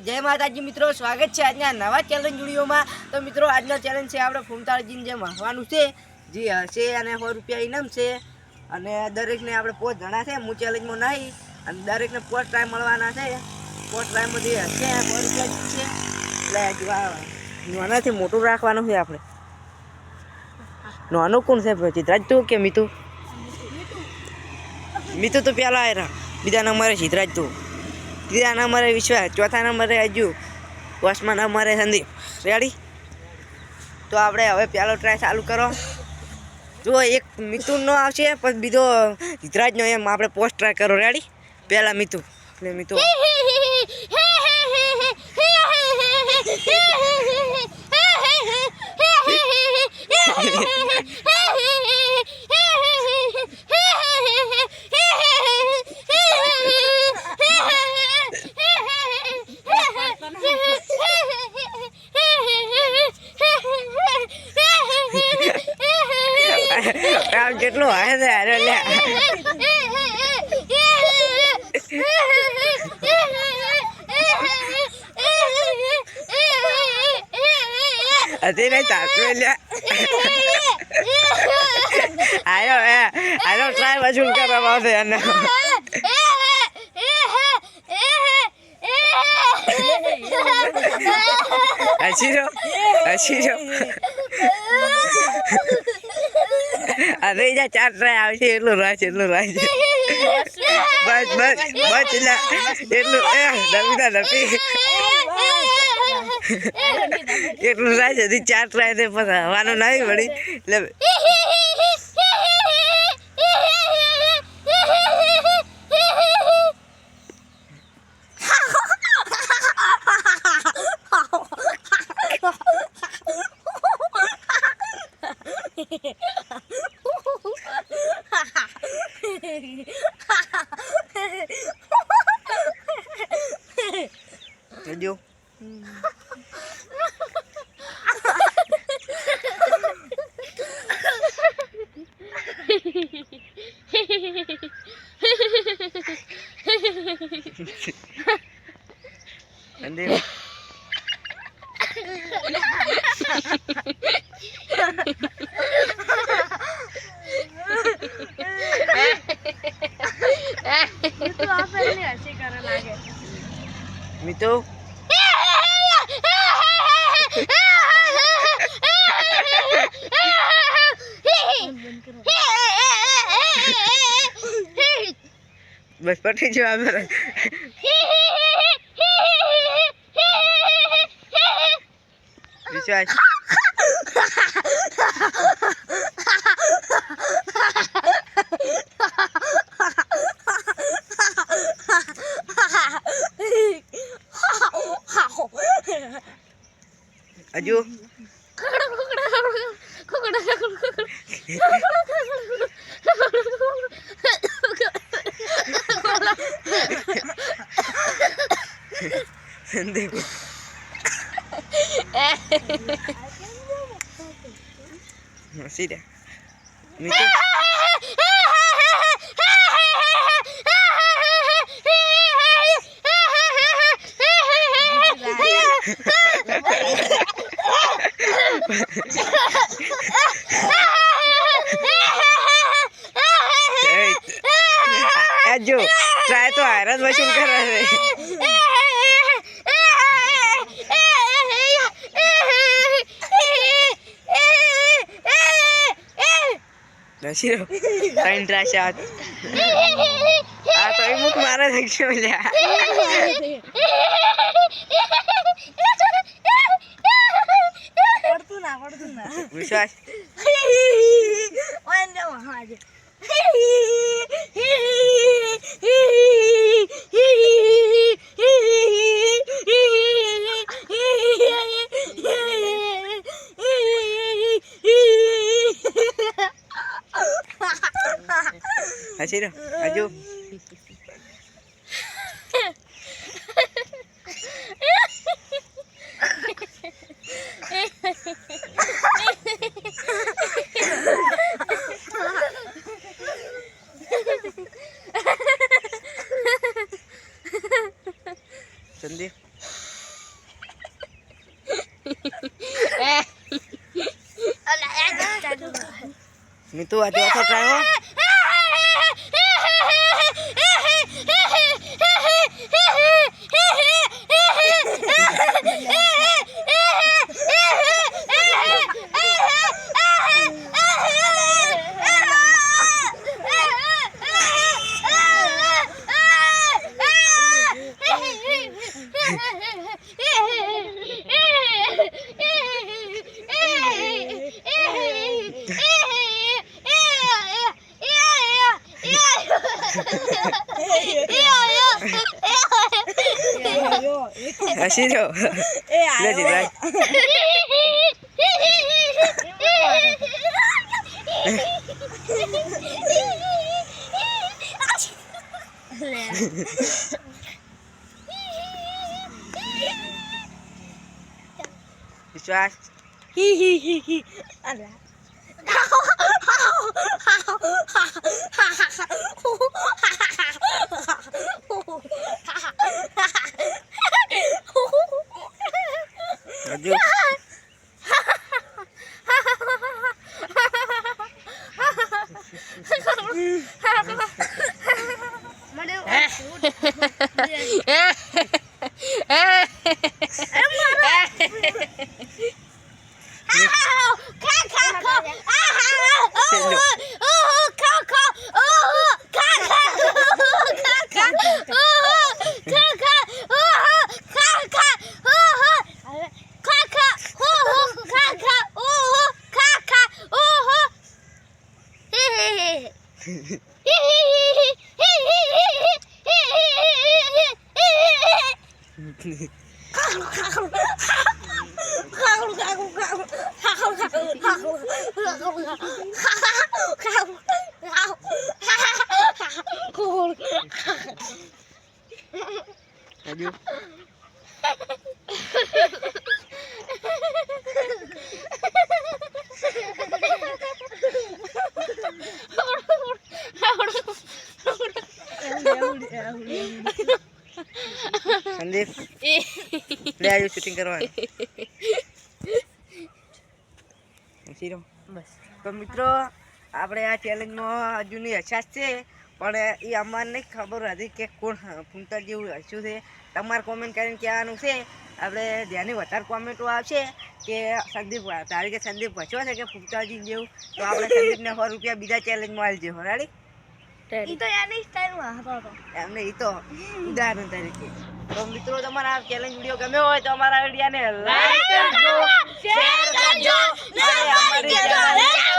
જય માતાજી મિત્રો, સ્વાગત છે આજના નવા ચેલેન્જ વિડીયોમાં. તો મિત્રો, આજનો ચેલેન્જ છે આપણે ફૂમતાળજીને જેમ હવાનું છે, જે હશે અને સો રૂપિયા ઇનામ છે. અને દરેકને આપણે પોચ જણા છે, હું ચેલેન્જમાં નહીં. અને દરેકને પોચ ટાઈમ મળવાના છે. પોચ ટાઈમમાં જે હશે, સો રૂપિયા છે. એટલે નાનાથી મોટું રાખવાનું છે આપણે. નાનું કોણ છે ચિત્રાજ તું કે મીતુ? મીતુ. તો પહેલાં આવ્યા બીજા નંબરે ચિત્રાજ તું. ત્રીજા નંબરે વિશ્વાસ ચોથા નંબરે અજુ પાંચમા નંબરે સંદીપ. રેડી તો આપણે હવે પહેલો ટ્રાય ચાલુ કરો. જો એક મિથુનનો આવશે પછી બીજો સિદ્ધરાજનો એમ આપણે પોસ્ટ ટ્રાય કરો. રેડી પહેલાં મિતુ એટલે મિતુ આમ જેટલું હે છે અરે લે. નહીં તાતું લ્યા આયો હે આયો ટ્રાય વસૂલ કરવામાં આવશે એને. હસી રહ્યો? રહી જા ચાર ટ્રાય આવશે એટલું રાહ છે, એટલું રાહ છે. બસ બસ બસ, એટલે, એટલું, એ ડબીતા ડબી એટલું રાહ છે, હજી ચાર ટ્રાય ને પછી હવાનું નહીં પડી એટલે હજુ મિતુ? બસ પટી જવા આપણે વિશ્વાસ. Aju. देखो No, Siria. Mi Эй, Аджу, за это айрон машин короче. રહ્યો ત્રણ છે આ. તો એ મુખ મારે થશે લ્યા. પડતું ના પડતું ના. વિશ્વાસ. ઓય Asyik. Aju. Sedih. Eh. Ini tuh ada apa yeah. Try હસી રહ્યો લે જીતરાજ વિશ્વાસ હજુ Mm. geleden. Adieu. સંદીપ લે આવ્યું શૂટિંગ કરવાનું. બસ. તો મિત્રો આપણે આ ચેલેન્જમાં હજુની હસાસ છે પણ એ અમારે નહીં ખબર હતી કે કોણ ફૂંકર જેવું હસ્યું છે. તમારે કોમેન્ટ કરીને કહેવાનું છે. આપણે જેની વધારે કોમેન્ટો આવશે કે સંદીપ તારી કે સંદીપ હસ્યો છે કે ફૂંકતાજી જેવું? તો આપણે સંદીપને સો રૂપિયા બીજા ચેલેન્જમાં આવી જઈએ રાડી ઈ તો એની સ્ટાઈલમાં હતો હતો એમને ઈ તો ઉદાહરણ તરીકે. તો મિત્રો તમારા આ ચેલેન્જ વીડિયો ગમ્યો હોય તો અમારા વિડીયોને લાઈક કરજો શેર કરજો. અને અમારી ચેનલ